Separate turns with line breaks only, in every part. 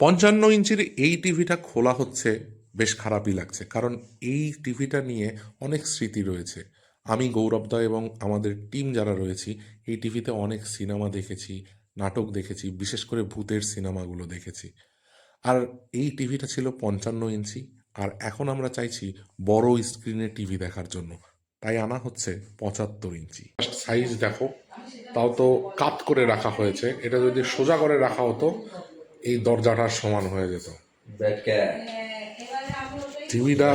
পঞ্চান্ন ইঞ্চির এই টিভিটা খোলা হচ্ছে, বেশ খারাপই লাগছে। কারণ এই টিভিটা নিয়ে অনেক স্মৃতি রয়েছে। আমি গৌরবদা এবং আমাদের টিম যারা রয়েছি, এই টিভিতে অনেক সিনেমা দেখেছি, নাটক দেখেছি, বিশেষ করে ভূতের সিনেমাগুলো দেখেছি। আর এই টিভিটা ছিল পঞ্চান্ন ইঞ্চি, আর এখন আমরা চাইছি বড় স্ক্রিনে টিভি দেখার জন্য। তাই আনা হচ্ছে পঁচাত্তর ইঞ্চি। সাইজ দেখো, তাও তো কাত করে রাখা হয়েছে। এটা যদি সোজা করে রাখা হতো এই দরজাটার সমান হয়ে যেত। টিভিটা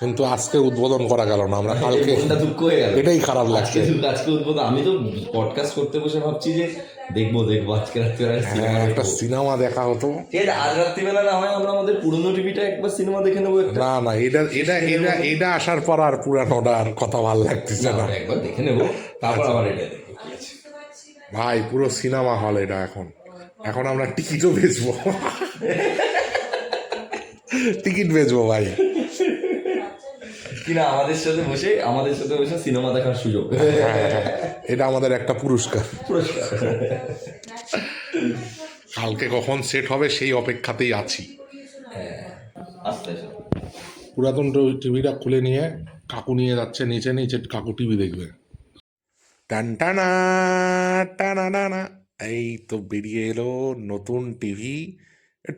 কিন্তু আজকে উদ্বোধন করা গেল না আমরা কালকে
দুঃখ হয়ে গেল।
এটাই খারাপ লাগছে।
আজকে উদ্বোধন আমি তো পডকাস্ট করতে বসে ভাবছি যে দেখব দেখব আজকে রাত্রিবেলা
হ্যাঁ, একটা সিনেমা দেখা হতো।
ঠিক আছে আজ রাত্রিবেলা না হয় আমরা আমাদের পুরনো টিভিটা একবার সিনেমা দেখে নেব
না না এটা এটা এটা এটা আসার পর আর পুরানোটা আর কথা ভালো লাগতেছে না।
একবার দেখে নেব তারপর আবার এটা দেখব কি আছে।
ভাই পুরো সিনেমা হল এটা এখন। এখন আমরা টিকিটও বেচবো। টিকিট বেচবো ভাই।
কিনা আমাদের সাথে বসে আমাদের সাথে বসে সিনেমা দেখার সুযোগ।
হ্যাঁ, হ্যাঁ, এটা আমাদের একটা পুরস্কার।
পুরস্কার।
কালকে কখন সেট হবে সেই অপেক্ষাতেই আছি।
হ্যাঁ
পুরাতন টিভিটা খুলে নিয়ে কাকু নিয়ে যাচ্ছে নিচে নিচে কাকু টিভি দেখবে। টান টানা টানা টানা। এই তো বেরিয়ে এলো নতুন টিভি।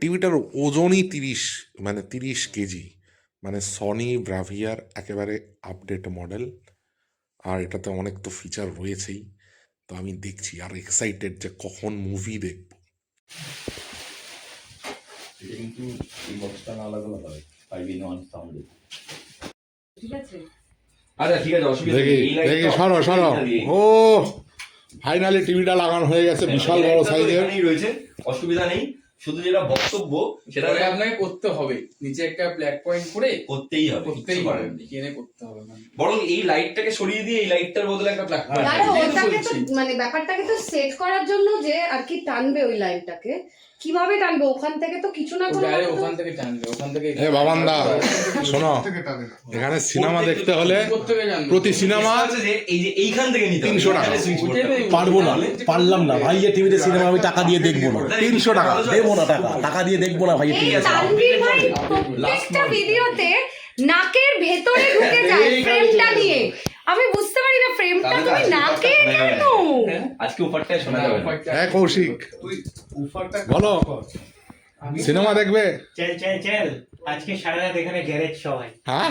টিভিটার ওজনই তিরিশ মানে তিরিশ কেজি। মানে সনি ব্রাভিয়ার একেবারে আপডেট মডেল আর এটাতে অনেক তো ফিচার রয়েছেই। তো আমি দেখছি আর এক্সাইটেড যে কখন মুভি দেখব।
কিন্তু
ঠিক আছে।
আচ্ছা ঠিক আছে অসুবিধা।
ও! ফাইনালি টিভিটা লাগানো হয়ে গেছে বিশাল বড় সাইজের
রয়েছে অসুবিধা নেই। শুধু যেটা বক্তব্য সেটা
আপনাকে করতে হবে। নিচে একটা ব্ল্যাক পয়েন্ট করে
করতেই হবে
করতেই পারেন কিনে করতে হবে মানে।
বরং এই লাইটটাকে সরিয়ে দিয়ে এই লাইটটার বদলে একটা ব্ল্যাক
হ্যাঁ,
আরে ওটাকে তো মানে ব্যাপারটাকে তো সেট করার জন্য যে আর কি টানবে ওই লাইনটাকে কীভাবে টানবে? ওখান থেকে তো কিছু না কোনো
ওখান থেকে টানবে।
এ বাবান দা শোনো এখানে সিনেমা দেখতে হলে প্রতি সিনেমা
হচ্ছে এই যে এইখান থেকে নিতে
300 টাকা।
পারব না। পারলাম না। ভাইয়ের টিভিতে সিনেমা আমি টাকা দিয়ে দেখব না।
তিনশো টাকা।
দেবো না টাকা। টাকা দিয়ে দেখব না ভাইয়ের টিভিতে
তানভীর ভাই প্রত্যেকটা ভিডিওতে নাকের ভেতরে ঢুকে যায় ফ্রেমটা নিয়ে। আমি বুঝতে পারি না ফ্রেমটা তুমি নাকে কেন?
আজকে উপরটাই শোনা যাবে।
হ্যাঁ কৌশিক। বলো। সিনেমা দেখবে?
চল চল চল। আজকে সারা রাত এখানে গ্যারেজ সবাই।
হ্যাঁ?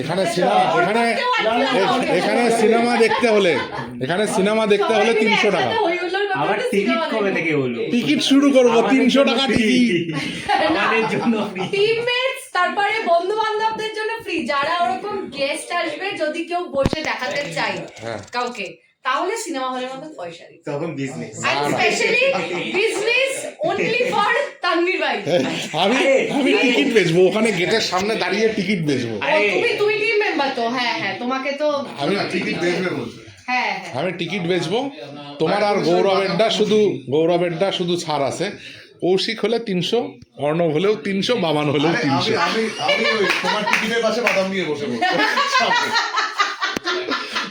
এখানে
সিনেমা এখানে এখানে সিনেমা দেখতে হলে এখানে সিনেমা দেখতে হলে তিনশো টাকা।
আবার টিকিট কবে থেকে হলো?
টিকিট শুরু করব তিনশো টাকা টিকিট
আমাদের জন্য
টিমমেটস তারপরে বন্ধু বান্ধবদের জন্য ফ্রি যারা ওরকম গেস্ট আসবে যদি কেউ বসে দেখাতে চাই
হ্যাঁ।
কাউকে তাহলে সিনেমা হলের মতো পয়সা দিতে
তখন business
specially business only for Tanvir ভাই
আমি আমি টিকিট বেচবো ওখানে গেটের সামনে দাঁড়িয়ে টিকিট বেচবো।
তুমি তুমি টিম মেম্বার তো হ্যাঁ হ্যাঁ তোমাকে তো
আমি টিকিট বেচবে
হ্যাঁ হ্যাঁ।
আমি টিকিট বেচবো। তোমার আর গৌরবেরটা শুধু গৌরবেরটা শুধু ছাড় আছে। কৌশিক হলে তিনশো অর্ণব হলেও তিনশো বাবান হলেও তিনশো।
আমি আমি তোমার টিকিটের পাশে বাদাম নিয়ে বসে।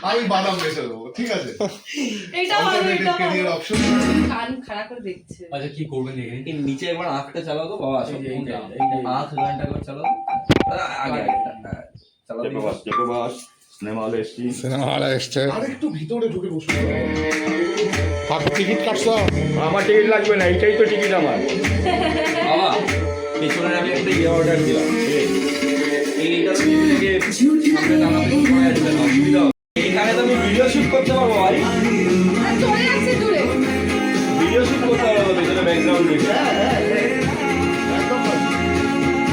আমি বাদাম বেছে দেবো ঠিক আছে?
এইটা ভালো এটা ভালো।
অপশন
কান খারাপ করে দেখছে।
আচ্ছা কি করবেন এখানে?
এই নিচে একবার আঁকটা চালাও তো বাবা আসো। আঁক গানটা করে চালাও আগে। চালাও
সিনেমা হলে এসছি
সিনেমা হলে এসছে।
আর ভিতরে ঢুকে বসে
হাত টিকিট কাটছো?
আমার টিকিট লাগবে না এইটাই তো টিকিট আমার।
বাবা আমি একটা ইয়ে অর্ডার দিলাম এইটা থেকে সামনে না অসুবিধা শুট করতে পারব ভাই?
চলে আসছে দূরে।
ভিডিও শুট করতে পারব পেছনে ব্যাকগ্রাউন্ড রেখে